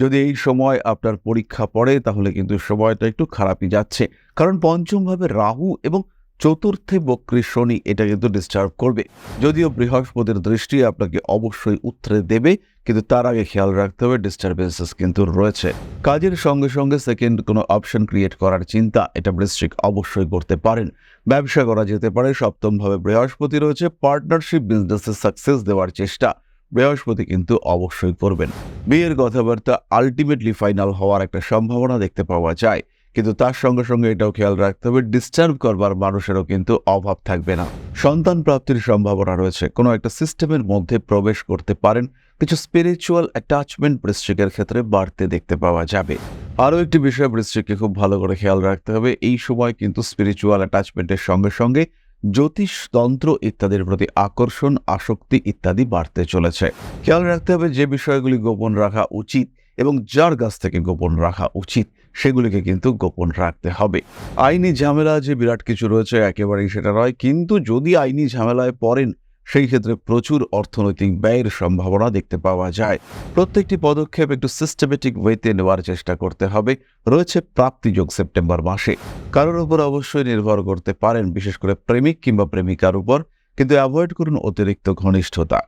যদি এই সময় আপনার পরীক্ষা পড়ে, তাহলে কিন্তু সময়টা একটু খারাপই যাচ্ছে। কারণ পঞ্চমভাবে রাহু এবং চতুর্থে বক্রী শনি এটা কিন্তু ডিস্টার্ব করবে। যদিও বৃহস্পতির দৃষ্টি আপনাকে অবশ্যই উত্তরে দেবে, কিন্তু তার আগে খেয়াল রাখতে হবে ডিস্টারবেন্সেস কিন্তু রয়েছে। কাজের সঙ্গে সঙ্গে সেকেন্ড কোনো অপশন ক্রিয়েট করার চিন্তা, এটা বৃশ্চিক অবশ্যই করতে পারেন। ব্যবসা করা যেতে পারে, সপ্তমভাবে বৃহস্পতি রয়েছে পার্টনারশিপ বিজনেসে সাকসেস দেওয়ার চেষ্টা। বৃহস্পতি কিন্তু অবশ্যই করবেন। বিয়ের কথাবার্তা আলটিমেটলি ফাইনাল হওয়ার একটা সম্ভাবনা দেখতে পাওয়া যায়। কিন্তু তার সঙ্গে সঙ্গে এটাও খেয়াল রাখতে হবে ডিস্টার্ব করবার মানুষেরও কিন্তু অভাব থাকবে না। সন্তান প্রাপ্তির সম্ভাবনা রয়েছে। কোনো একটা সিস্টেমের মধ্যে প্রবেশ করতে পারেন। কিছু স্পিরিচুয়াল অ্যাটাচমেন্ট বৃশ্চিকের ক্ষেত্রে বাড়তে দেখতে পাওয়া যাবে। আরও একটি বিষয় বৃশ্চিককে খুব ভালো করে খেয়াল রাখতে হবে, এই সময় কিন্তু স্পিরিচুয়াল অ্যাটাচমেন্টের সঙ্গে সঙ্গে জ্যোতিষতন্ত্র ইত্যাদির প্রতি আকর্ষণ, আসক্তি ইত্যাদি বাড়তে চলেছে। খেয়াল রাখতে হবে যে বিষয়গুলি গোপন রাখা উচিত এবং যার কাছ থেকে গোপন রাখা উচিত, সেগুলিকে কিন্তু গোপন রাখতে হবে। আইনি ঝামেলা যে বিরাট কিছু রয়েছে, একেবারেই সেটা নয়। কিন্তু যদি আইনি ঝামেলায় পড়েন সেই ক্ষেত্রে প্রচুর অর্থনৈতিক ব্যয়ের সম্ভাবনা দেখতে পাওয়া যায়। প্রত্যেকটি পদক্ষেপ একটু সিস্টেমেটিক ওয়েতে নেওয়ার চেষ্টা করতে হবে। রয়েছে প্রাপ্তিযোগ সেপ্টেম্বর মাসে। কারোর উপর অবশ্যই নির্ভর করতে পারেন, বিশেষ করে প্রেমিক কিংবা প্রেমিকার উপর। কিন্তু অ্যাভয়েড করুন অতিরিক্ত ঘনিষ্ঠতা।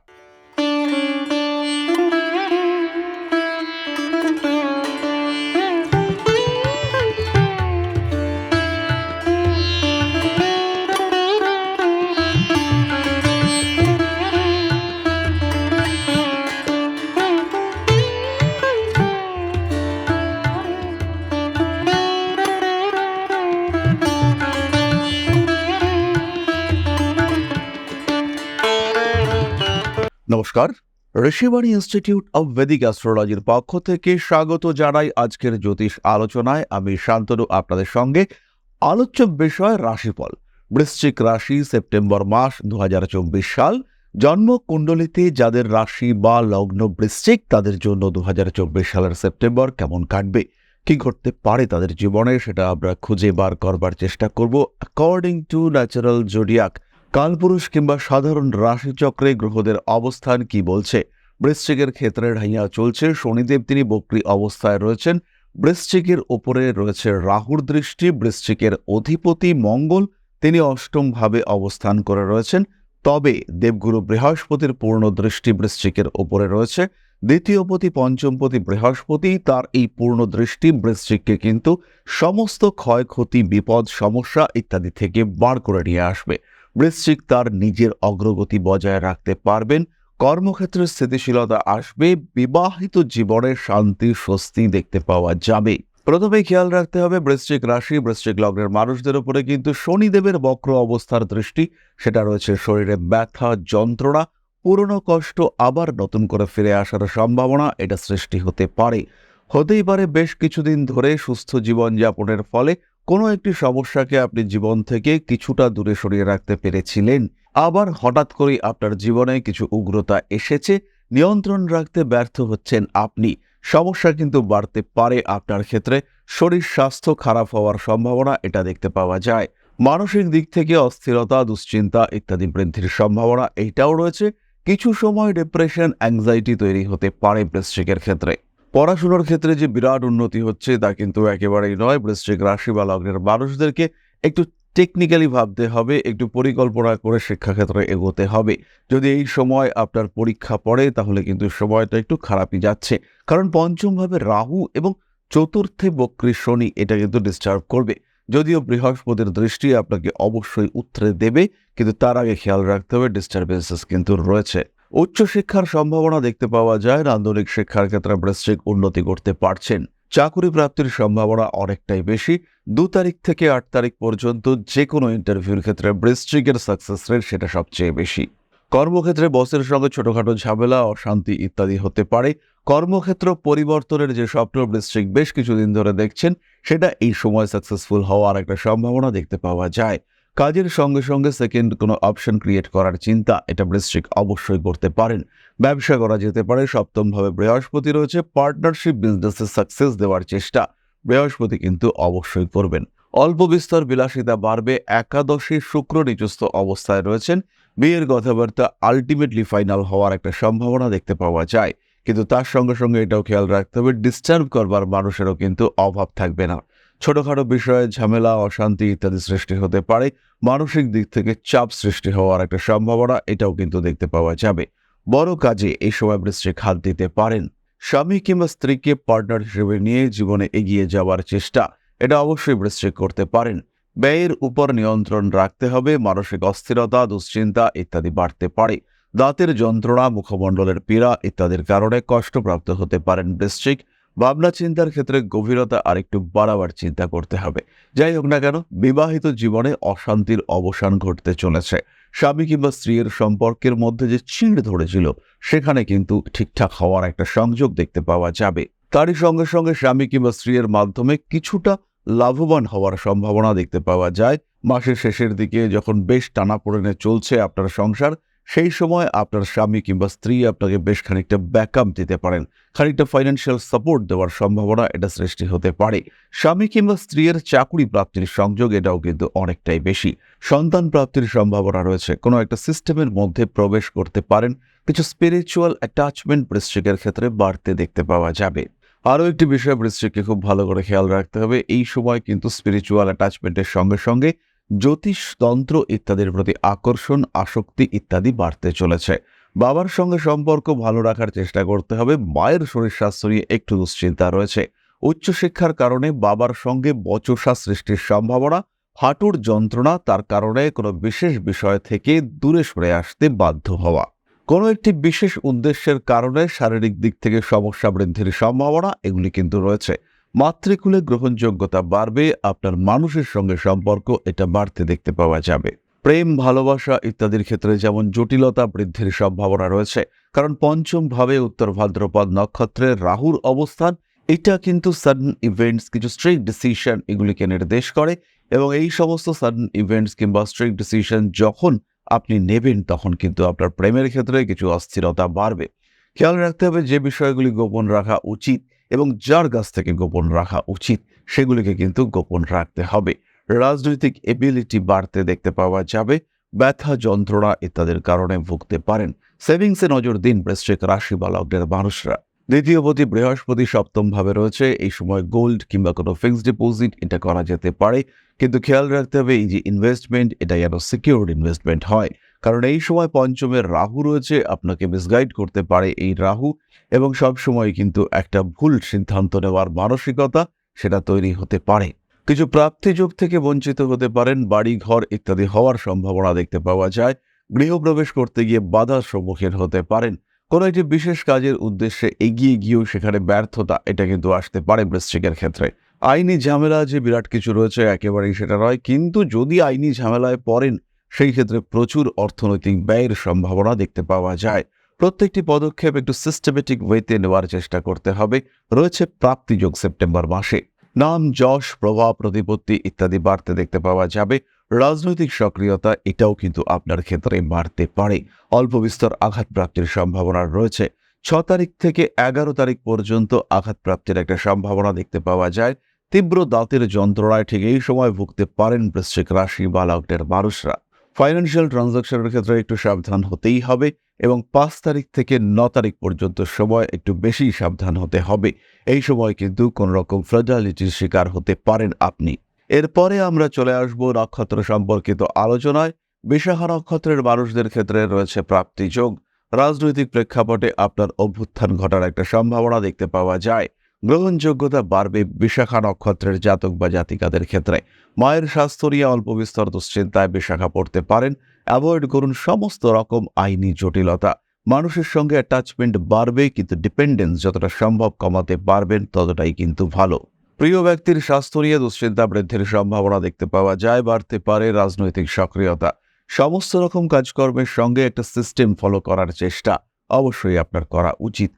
নমস্কার। ঋষিবাণী ইনস্টিটিউট অব ভেদিক অ্যাস্ট্রোলজির পক্ষ থেকে স্বাগত জানাই আজকের জ্যোতিষ আলোচনায়। আমি শান্তনু, আপনাদের সঙ্গে। আলোচ্য বিষয় রাশিফল। বৃশ্চিক রাশি সেপ্টেম্বর মাস দুহাজার চব্বিশ সাল। জন্ম কুণ্ডলিতে যাদের রাশি বা লগ্ন বৃশ্চিক, তাদের জন্য দু হাজার চব্বিশ সালের সেপ্টেম্বর কেমন কাটবে? কি ঘটতে পারে তাদের জীবনে, সেটা আমরা খুঁজে বার করবার চেষ্টা করব। অ্যাকর্ডিং টু ন্যাচারাল জোডিয়াক কালপুরুষ কিংবা সাধারণ রাশিচক্রে গ্রহদের অবস্থান কি বলছে? বৃশ্চিকের ক্ষেত্রে ঢাইয়া চলছে, শনিদেব তিনি বক্রী অবস্থায় রয়েছেন, বৃশ্চিকের ওপরে রয়েছে রাহুর দৃষ্টি, বৃশ্চিকের অধিপতি মঙ্গল, তিনি অষ্টমভাবে অবস্থান করে রয়েছেন, তবে দেবগুরু বৃহস্পতির পূর্ণ দৃষ্টি বৃশ্চিকের ওপরে রয়েছে দ্বিতীয়পতি পঞ্চমপতি বৃহস্পতি, তার এই পূর্ণ দৃষ্টি বৃশ্চিককে কিন্তু সমস্ত ক্ষয়ক্ষতি, বিপদ, সমস্যা ইত্যাদি থেকে বার করে নিয়ে আসবে। বৃশ্চিক তার নিজের অগ্রগতি বজায় রাখতে পারবেন। কর্মক্ষেত্রে স্থিতিশীলতা আসবে, বিবাহিত জীবনে শান্তি, স্বস্তি দেখতে পাওয়া যাবে। প্রথমে খেয়াল রাখতে হবে, বৃশ্চিক রাশি, বৃশ্চিক লগ্নের মানুষদের উপরে কিন্তু শনিদেবের বক্র অবস্থার দৃষ্টি, সেটা রয়েছে শরীরে ব্যথা, যন্ত্রণা, পুরনো কষ্ট, আবার নতুন করে ফিরে আসার সম্ভাবনা, এটা সৃষ্টি হতে পারে। হতেই পারে বেশ কিছুদিন ধরে সুস্থ জীবনযাপনের ফলে কোনো একটি সমস্যাকে আপনি জীবন থেকে কিছুটা দূরে সরিয়ে রাখতে পেরেছিলেন, আবার হঠাৎ করেই আপনার জীবনে কিছু উগ্রতা এসেছে, নিয়ন্ত্রণ রাখতে ব্যর্থ হচ্ছেন আপনি। সমস্যা কিন্তু বাড়তে পারে আপনার ক্ষেত্রে, শরীর, স্বাস্থ্য খারাপ হওয়ার সম্ভাবনা এটা দেখতে পাওয়া যায়। মানসিক দিক থেকে অস্থিরতা, দুশ্চিন্তা ইত্যাদি বৃদ্ধির সম্ভাবনা এইটাও রয়েছে। কিছু সময় ডিপ্রেশন অ্যাংজাইটি তৈরি হতে পারে বৃশ্চিকের ক্ষেত্রে। পড়াশোনার ক্ষেত্রে যে বিরাট উন্নতি হচ্ছে তা কিন্তু একেবারেই নয়। বৃশ্চিক রাশি বা লগ্নের মানুষদেরকে একটু টেকনিক্যালি ভাবতে হবে, একটু পরিকল্পনা করে শিক্ষাক্ষেত্রে এগোতে হবে। যদি এই সময় আপনার পরীক্ষা পড়ে, তাহলে কিন্তু সময়টা একটু খারাপই যাচ্ছে। কারণ পঞ্চমভাবে রাহু এবং চতুর্থে বক্রী শনি এটা কিন্তু ডিস্টার্ব করবে। যদিও বৃহস্পতির দৃষ্টি আপনাকে অবশ্যই উত্তরে দেবে, কিন্তু তার আগে খেয়াল রাখতে হবে ডিস্টারবেন্সেস কিন্তু রয়েছে। উচ্চশিক্ষার সম্ভাবনা দেখতে পাওয়া যায়, নান্দনিক শিক্ষার ক্ষেত্রে বৃশ্চিক উন্নতি করতে পারছেন। চাকুরি প্রাপ্তির সম্ভাবনা অনেকটাই বেশি। দু তারিখ থেকে আট তারিখ পর্যন্ত যে কোনো ইন্টারভিউর ক্ষেত্রে বৃশ্চিকের সাকসেস রেট সেটা সবচেয়ে বেশি। কর্মক্ষেত্রে বসের সঙ্গে ছোটখাটো ঝামেলা, অশান্তি ইত্যাদি হতে পারে। কর্মক্ষেত্র পরিবর্তনের যে স্বপ্ন বৃশ্চিক বেশ কিছুদিন ধরে দেখছেন, সেটা এই সময় সাকসেসফুল হওয়ার একটা সম্ভাবনা দেখতে পাওয়া যায়। কাজের সঙ্গে সঙ্গে সেকেন্ড কোনো অপশন ক্রিয়েট করার চিন্তা, এটা বৃশ্চিক অবশ্যই করতে পারেন। ব্যবসা করা যেতে পারে, সপ্তমভাবে বৃহস্পতি রয়েছে পার্টনারশিপ বিজনেসে সাকসেস দেওয়ার চেষ্টা, বৃহস্পতি কিন্তু অবশ্যই করবেন। অল্প বিস্তর বিলাসিতা বাড়বে, একাদশী শুক্র নিচস্থ অবস্থায় রয়েছেন, বিয়ের কথাবার্তা আলটিমেটলি ফাইনাল হওয়ার একটা সম্ভাবনা দেখতে পাওয়া যায়। কিন্তু তার সঙ্গে সঙ্গে এটাও খেয়াল রাখতে হবে ডিস্টার্ব করবার মানুষেরও কিন্তু অভাব থাকবে না। ছোটখাটো বিষয়ে ঝামেলা, অশান্তি ইত্যাদি সৃষ্টি হতে পারে। মানসিক দিক থেকে চাপ সৃষ্টি হওয়ার একটা সম্ভাবনা এটাও কিন্তু দেখতে পাওয়া যাবে। বড় কাজে এই সময় বৃশ্চিক হাত দিতে পারেন। স্বামী কিংবা স্ত্রীকে পার্টনার হিসেবে নিয়ে জীবনে এগিয়ে যাওয়ার চেষ্টা, এটা অবশ্যই বৃশ্চিক করতে পারেন। ব্যয়ের উপর নিয়ন্ত্রণ রাখতে হবে, মানসিক অস্থিরতা, দুশ্চিন্তা ইত্যাদি বাড়তে পারে। দাঁতের যন্ত্রণা, মুখমণ্ডলের পীড়া ইত্যাদির কারণে কষ্টপ্রাপ্ত হতে পারেন বৃশ্চিক ভাবনা চিন্তার ক্ষেত্রে গভীরতা আরেকটু বাড়াবার চিন্তা করতে হবে। যাই হোক না কেন, বিবাহিত জীবনে অশান্তির অবসান ঘটতে চলেছে। স্বামী কিংবা স্ত্রীর সম্পর্কের মধ্যে যে চিড় ধরেছিল, সেখানে কিন্তু ঠিকঠাক হওয়ার একটা সংযোগ দেখতে পাওয়া যাবে। তারই সঙ্গে সঙ্গে স্বামী কিংবা স্ত্রীর মাধ্যমে কিছুটা লাভবান হওয়ার সম্ভাবনা দেখতে পাওয়া যায়। মাসের শেষের দিকে যখন বেশ টানাপোড়েনে চলছে আপনার সংসার সেই সময় আপনার স্বামী কিংবা স্ত্রী আপনাকে বেশ খানিকটা ব্যাকআপ দিতে পারেন। খানিকটা ফাইন্যান্সিয়াল সাপোর্ট দেওয়ার সম্ভাবনা এটা সৃষ্টি হতে পারে। স্বামী কিংবা স্ত্রীর চাকুরি প্রাপ্তির সংযোগ এটাও কিন্তু অনেকটাই বেশি। সন্তান প্রাপ্তির সম্ভাবনা রয়েছে। কোনো একটা সিস্টেমের মধ্যে প্রবেশ করতে পারেন। কিছু স্পিরিচুয়াল অ্যাটাচমেন্ট বৃশ্চিকের ক্ষেত্রে বাড়তে দেখতে পাওয়া যাবে। আরও একটি বিষয় বৃশ্চিককে খুব ভালো করে খেয়াল রাখতে হবে। এই সময় কিন্তু স্পিরিচুয়াল অ্যাটাচমেন্টের সঙ্গে সঙ্গে জ্যোতিষতন্ত্র ইত্যাদির প্রতি আকর্ষণ, আসক্তি ইত্যাদি বাড়তে চলেছে। বাবার সঙ্গে সম্পর্ক ভালো রাখার চেষ্টা করতে হবে, মায়ের শরীর স্বাস্থ্য নিয়ে একটু দুশ্চিন্তা রয়েছে। উচ্চশিক্ষার কারণে বাবার সঙ্গে বচসা সৃষ্টির সম্ভাবনা, হাঁটুর যন্ত্রণা, তার কারণে কোনো বিশেষ বিষয় থেকে দূরে সরে আসতে বাধ্য হওয়া। কোনো একটি বিশেষ উদ্দেশ্যের কারণে শারীরিক দিক থেকে সমস্যা বৃদ্ধির সম্ভাবনা, এগুলি কিন্তু রয়েছে। মাতৃকুলে গ্রহণযোগ্যতা বাড়বে, আপনার মানুষের সঙ্গে সম্পর্ক এটা বাড়তে দেখতে পাওয়া যাবে। প্রেম, ভালোবাসা ইত্যাদির ক্ষেত্রে যেমন জটিলতা বৃদ্ধির সম্ভাবনা রয়েছে, কারণ পঞ্চম ভাবে উত্তর ভাদ্রপদ নক্ষত্রের রাহুর অবস্থান, এটা কিন্তু সাডেন ইভেন্টস কিছু স্ট্রিক ডিসিশন এগুলিকে নির্দেশ করে এবং এই সমস্ত সাডেন ইভেন্টস কিংবা স্ট্রিক ডিসিশন যখন আপনি নেবেন তখন কিন্তু আপনার প্রেমের ক্ষেত্রে কিছু অস্থিরতা বাড়বে। খেয়াল রাখতে হবে যে বিষয়গুলি গোপন রাখা উচিত এবং যার কাছ থেকে গোপন রাখা উচিত, সেগুলিকে কিন্তু গোপন রাখতে হবে। রাজনৈতিক এবিলিটি বাড়তে দেখতে পাওয়া যাবে, ব্যথা, যন্ত্রণা ইত্যাদির কারণে ভুগতে পারেন। সেভিংসে নজর দিন বৃশ্চিক রাশি বা লগ্নের মানুষরা। দ্বিতীয়পতি বৃহস্পতি সপ্তম ভাবে রয়েছে, এই সময় গোল্ড কিংবা কোনো ফিক্সড ডিপোজিট এটা করা যেতে পারে। কিন্তু খেয়াল রাখতে হবে, এই যে ইনভেস্টমেন্ট এটা যেন সিকিউরড ইনভেস্টমেন্ট হয়। কারণ এই সময় পঞ্চমের রাহু রয়েছে, আপনাকে মিসগাইড করতে পারে এই রাহু এবং সব সময় কিন্তু একটা ভুল সিদ্ধান্ত নেওয়ার মানসিকতা সেটা তৈরি হতে পারে। কিছু প্রাপ্তিযোগ থেকে বঞ্চিত হতে পারেন বাড়ি ঘর ইত্যাদি হওয়ার সম্ভাবনা দেখতে পাওয়া যায়, গৃহপ্রবেশ করতে গিয়ে বাধার সম্মুখীন হতে পারেন। কোনো একটি বিশেষ কাজের উদ্দেশ্যে এগিয়ে গিয়েও সেখানে ব্যর্থতা, এটা কিন্তু আসতে পারে বৃশ্চিকের ক্ষেত্রে। আইনি ঝামেলা যে বিরাট কিছু রয়েছে, একেবারেই সেটা নয়, কিন্তু যদি আইনি ঝামেলায় পড়েন সেই ক্ষেত্রে প্রচুর অর্থনৈতিক ব্যয়ের সম্ভাবনা দেখতে পাওয়া যায়। প্রত্যেকটি পদক্ষেপ একটু সিস্টেমেটিক ওয়েতে নেওয়ার চেষ্টা করতে হবে। রয়েছে প্রাপ্তিযোগ সেপ্টেম্বর মাসে। নাম, যশ, প্রভাব, প্রতিপত্তি ইত্যাদি বাড়তে দেখতে পাওয়া যাবে। রাজনৈতিক সক্রিয়তা এটাও কিন্তু আপনার ক্ষেত্রে বাড়তে পারে। অল্প বিস্তর আঘাত প্রাপ্তির সম্ভাবনা রয়েছে। ছ তারিখ থেকে এগারো তারিখ পর্যন্ত আঘাত প্রাপ্তির একটা সম্ভাবনা দেখতে পাওয়া যায়। তীব্র দাঁতের যন্ত্রণায় ঠিক এই সময় ভুগতে পারেন বৃশ্চিক রাশি বা লগ্নের মানুষরা। ফাইন্যান্সিয়াল ট্রানজাকশনের ক্ষেত্রে একটু সাবধান হতেই হবে এবং পাঁচ তারিখ থেকে ন তারিখ পর্যন্ত সময় একটু বেশি সাবধান হতে হবে। এই সময় কিন্তু কোন রকম ফ্রাজালিটির শিকার হতে পারেন আপনি। এরপরে আমরা চলে আসব নক্ষত্র সম্পর্কিত আলোচনায়। বিশাখা নক্ষত্রের মানুষদের ক্ষেত্রে রয়েছে প্রাপ্তি যোগ। রাজনৈতিক প্রেক্ষাপটে আপনার অভ্যুত্থান ঘটার একটা সম্ভাবনা দেখতে পাওয়া যায়। গ্রহণযোগ্যতা বাড়বে বিশাখা নক্ষত্রের জাতক বা জাতিকাদের ক্ষেত্রে। মায়ের স্বাস্থ্য নিয়ে অল্প বিস্তর দুশ্চিন্তায় বিশাখা পড়তে পারেন। অ্যাভয়েড করুন সমস্ত রকম আইনি জটিলতা। মানুষের সঙ্গে অ্যাটাচমেন্ট বাড়বে, কিন্তু ডিপেন্ডেন্স যতটা সম্ভব কমাতে পারবেন, ততটাই কিন্তু ভালো। প্রিয় ব্যক্তির স্বাস্থ্য নিয়ে দুশ্চিন্তা বৃদ্ধির সম্ভাবনা দেখতে পাওয়া যায়, বাড়তে পারে রাজনৈতিক সক্রিয়তা। সমস্ত রকম কাজকর্মের সঙ্গে একটা সিস্টেম ফলো করার চেষ্টা অবশ্যই আপনার করা উচিত।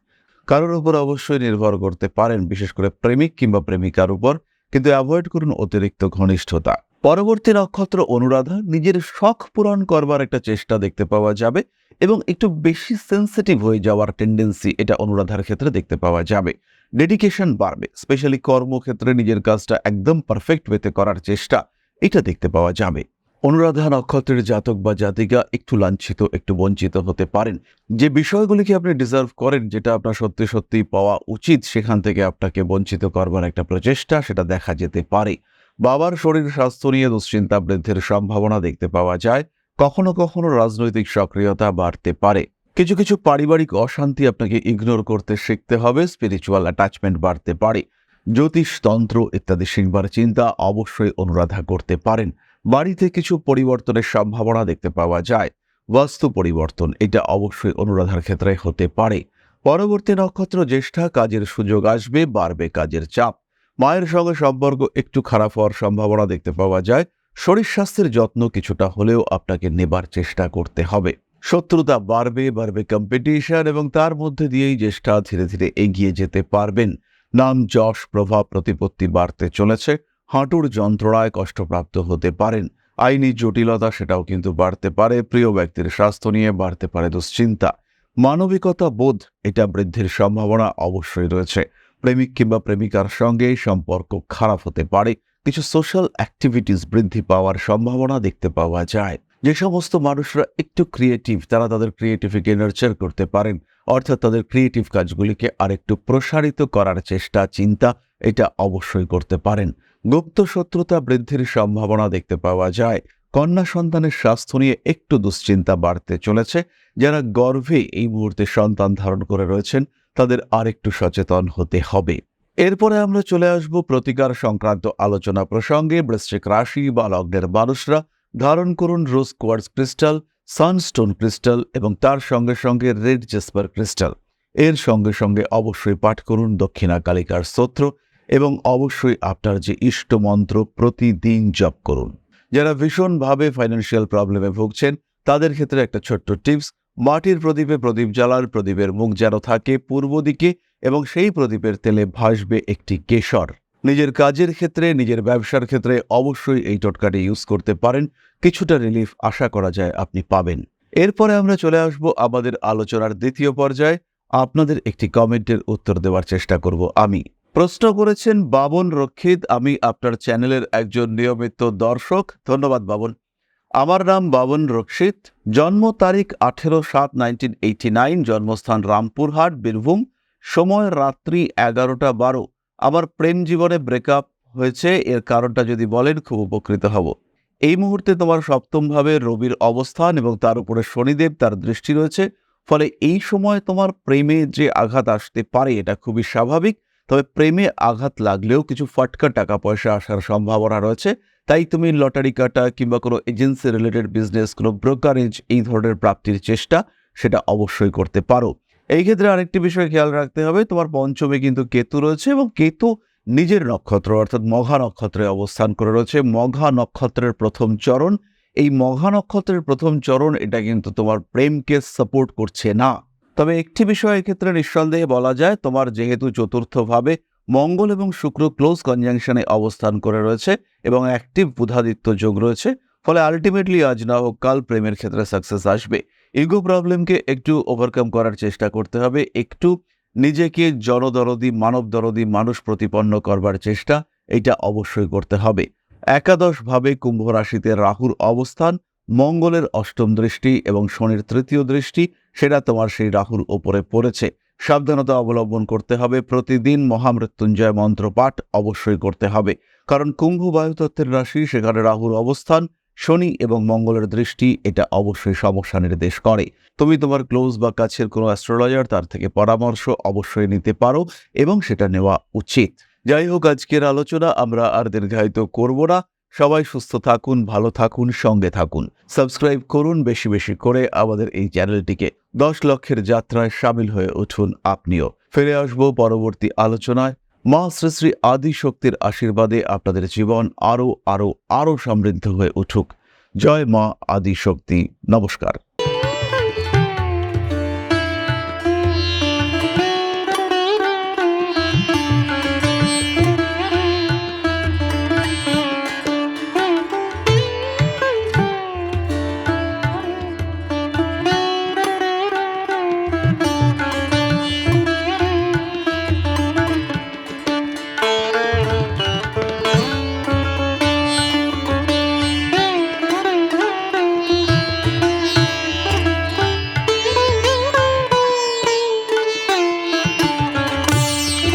কারোর উপর অবশ্যই নির্ভর করতে পারেন, বিশেষ করে প্রেমিক কিংবা প্রেমিকার উপর, কিন্তু অ্যাভয়েড করুন অতিরিক্ত ঘনিষ্ঠতা। পরবর্তী নক্ষত্র অনুরাধা নিজের শখ পূরণ করবার একটা চেষ্টা দেখতে পাওয়া যাবে এবং একটু বেশি সেন্সিটিভ হয়ে যাওয়ার টেন্ডেন্সি এটা অনুরাধার ক্ষেত্রে দেখতে পাওয়া যাবে। ডেডিকেশন বাড়বে স্পেশালি কর্মক্ষেত্রে নিজের কাজটা একদম পারফেক্ট ওয়েতে করার চেষ্টা এটা দেখতে পাওয়া যাবে। অনুরাধা নক্ষত্রের জাতক বা জাতিকা একটু লাঞ্ছিত, একটু বঞ্চিত হতে পারেন। যে বিষয়গুলিকে আপনি ডিজার্ভ করেন, যেটা আপনার সত্যি সত্যি পাওয়া উচিত, সেখান থেকে আপনাকে বঞ্চিত করবার একটা প্রচেষ্টা, সেটা দেখা যেতে পারে। বাবার শরীর স্বাস্থ্য নিয়ে দুশ্চিন্তা বৃদ্ধির সম্ভাবনা দেখতে পাওয়া যায়। কখনো কখনো রাজনৈতিক সক্রিয়তা বাড়তে পারে। কিছু কিছু পারিবারিক অশান্তি আপনাকে ইগনোর করতে শিখতে হবে স্পিরিচুয়াল অ্যাটাচমেন্ট বাড়তে পারে। জ্যোতিষ তন্ত্র ইত্যাদি শিখবার চিন্তা অবশ্যই অনুরাধা করতে পারেন। বাড়িতে কিছু পরিবর্তনের সম্ভাবনা দেখতে পাওয়া যায়। বাস্তু পরিবর্তন, এটা অবশ্যই অনুরাধার ক্ষেত্রে হতে পারে। পরবর্তী নক্ষত্র জ্যেষ্ঠা, কাজের সুযোগ আসবে, বাড়বে কাজের চাপ। মায়ের সঙ্গে সম্পর্ক একটু খারাপ হওয়ার সম্ভাবনা দেখতে পাওয়া যায়। শরীর স্বাস্থ্যের যত্ন কিছুটা হলেও আপনাকে নেবার চেষ্টা করতে হবে। শত্রুতা বাড়বে বাড়বে কম্পিটিশন এবং তার মধ্যে দিয়েই জ্যেষ্ঠা ধীরে ধীরে এগিয়ে যেতে পারবেন। নাম যশ, প্রভাব, প্রতিপত্তি বাড়তে চলেছে। হাঁটুর যন্ত্রণায় কষ্টপ্রাপ্ত হতে পারেন। আইনি জটিলতা সেটাও কিন্তু বাড়তে পারে, প্রিয় ব্যক্তির স্বাস্থ্য নিয়ে বাড়তে পারে দুশ্চিন্তা। মানবিকতা বোধ, এটা বৃদ্ধির সম্ভাবনা অবশ্যই রয়েছে। প্রেমিক কিংবা প্রেমিকার সঙ্গে সম্পর্ক খারাপ হতে পারে। কিছু সোশ্যাল অ্যাক্টিভিটিস বৃদ্ধি পাওয়ার সম্ভাবনা দেখতে পাওয়া যায়। যে সমস্ত মানুষরা একটু ক্রিয়েটিভ তারা তাদের ক্রিয়েটিভিকে নার্চার করতে পারেন। অর্থাৎ তাদের ক্রিয়েটিভ কাজগুলিকে আরেকটু প্রসারিত করার চেষ্টা, চিন্তা এটা অবশ্যই করতে পারেন। গুপ্ত শত্রুতা বৃদ্ধির সম্ভাবনা দেখতে পাওয়া যায়। কন্যা সন্তানের স্বাস্থ্য নিয়ে একটু দুশ্চিন্তা বাড়তে চলেছে। যারা গর্ভে এই মুহূর্তে সন্তান ধারণ করে রয়েছেন, তাদের আরেকটু সচেতন হতে হবে। এরপরে আমরা চলে আসব প্রতিকার সংক্রান্ত আলোচনা প্রসঙ্গে। বৃশ্চিক রাশি বা লগ্নের মানুষরা ধারণ করুন rose quartz crystal, sunstone crystal এবং তার সঙ্গে সঙ্গে রেড জেসপার ক্রিস্টাল। এর সঙ্গে সঙ্গে অবশ্যই পাঠ করুন দক্ষিণা কালিকার স্তোত্র। এবং অবশ্যই আপনার যে ইষ্ট মন্ত্র প্রতিদিন জপ করুন। যারা ভীষণভাবে ফাইন্যান্সিয়াল প্রবলেমে ভুগছেন, তাদের ক্ষেত্রে একটা ছোট্ট টিপস মাটির প্রদীপে প্রদীপ জ্বালার প্রদীপের মুখ যেন থাকে পূর্ব দিকে এবং সেই প্রদীপের তেলে ভাসবে একটি কেশর। নিজের কাজের ক্ষেত্রে, নিজের ব্যবসার ক্ষেত্রে অবশ্যই এই টোটকাটি ইউজ করতে পারেন। কিছুটা রিলিফ আশা করা যায় আপনি পাবেন। এরপরে আমরা চলে আসব আমাদের আলোচনার দ্বিতীয় পর্যায়ে। আপনাদের একটি কমেন্টের উত্তর দেওয়ার চেষ্টা করব আমি। প্রশ্ন করেছেন, বাবন রক্ষিত, আমি আপনার চ্যানেলের একজন নিয়মিত দর্শক। ধন্যবাদ, বাবন। আমার নাম বাবন রক্ষিত। জন্ম তারিখ আঠেরো সাত নাইনটিন এইটি নাইন। জন্মস্থান রামপুরহাট, বীরভূম। সময় রাত্রি এগারোটা বারো। আমার প্রেম জীবনে ব্রেকআপ হয়েছে। এর কারণটা যদি বলেন, খুব উপকৃত হব। এই মুহূর্তে তোমার সপ্তমভাবে রবির অবস্থান এবং তার উপরে শনিদেব তার দৃষ্টি রয়েছে। ফলে এই সময় তোমার প্রেমে যে আঘাত আসতে পারে, এটা খুবই স্বাভাবিক। তবে প্রেমে আঘাত লাগলেও কিছু ফটকা টাকা পয়সা আসার সম্ভাবনা রয়েছে। তাই তুমি লটারি কাটা কিংবা কোনো এজেন্সি রিলেটেড বিজনেস, কোনো ব্রোকারেজ এই ধরনের প্রাপ্তির চেষ্টা সেটা অবশ্যই করতে পারো। এই ক্ষেত্রে আরেকটি বিষয় খেয়াল রাখতে হবে, তোমার পঞ্চমে কিন্তু কেতু রয়েছে এবং কেতু নিজের নক্ষত্র অর্থাৎ মঘা নক্ষত্রে অবস্থান করে রয়েছে। মঘা নক্ষত্রের প্রথম চরণ, এই মঘা নক্ষত্রের প্রথম চরণ এটা কিন্তু তোমার প্রেমকে সাপোর্ট করছে না। তবে একটি বিষয় এক্ষেত্রে নিঃসন্দেহে বলা যায়, তোমার যেহেতু চতুর্থভাবে মঙ্গল এবং শুক্র ক্লোজ কনজাংশনে অবস্থান করে রয়েছে এবং অ্যাক্টিভ বুধাদিত্য যোগ রয়েছে, ফলে আলটিমেটলি আজ না হোক কাল প্রেমের ক্ষেত্রে সাকসেস আসবে। ইগো প্রবলেমকে একটু ওভারকাম করার চেষ্টা করতে হবে, একটু নিজেকে জনদরদি মানব দরদি মানুষ প্রতিপন্ন করবার চেষ্টা, এটা অবশ্যই করতে হবে। একাদশভাবে কুম্ভ রাশিতে রাহুর অবস্থান, মঙ্গলের অষ্টম দৃষ্টি এবং শনির তৃতীয় দৃষ্টি সেটা তোমার সেই রাহুর ওপরে পড়েছে। সাবধানতা অবলম্বন করতে হবে। প্রতিদিন মহামৃত্যুঞ্জয় মন্ত্র পাঠ অবশ্যই করতে হবে। কারণ কুম্ভ বায়ুতত্ত্বের রাশি, সেখানে রাহুর অবস্থান, শনি এবং মঙ্গলের দৃষ্টি, এটা অবশ্যই সমস্যা নির্দেশ করে। তুমি তোমার ক্লোজ বা কাছের কোনো অ্যাস্ট্রোলজার, তার থেকে পরামর্শ অবশ্যই নিতে পারো এবং সেটা নেওয়া উচিত। যাই হোক, আজকের আলোচনা আমরা আর দীর্ঘায়িত করব না। সবাই সুস্থ থাকুন, ভালো থাকুন, সঙ্গে থাকুন। সাবস্ক্রাইব করুন বেশি বেশি করে আমাদের এই চ্যানেলটিকে। দশ লক্ষের যাত্রায় সামিল হয়ে উঠুন আপনিও। ফিরে আসব পরবর্তী আলোচনায়। মা শ্রী শ্রী আদি শক্তির আশীর্বাদে আপনাদের জীবন আরও আরও আরও সমৃদ্ধ হয়ে উঠুক। জয় মা আদি শক্তি নমস্কার।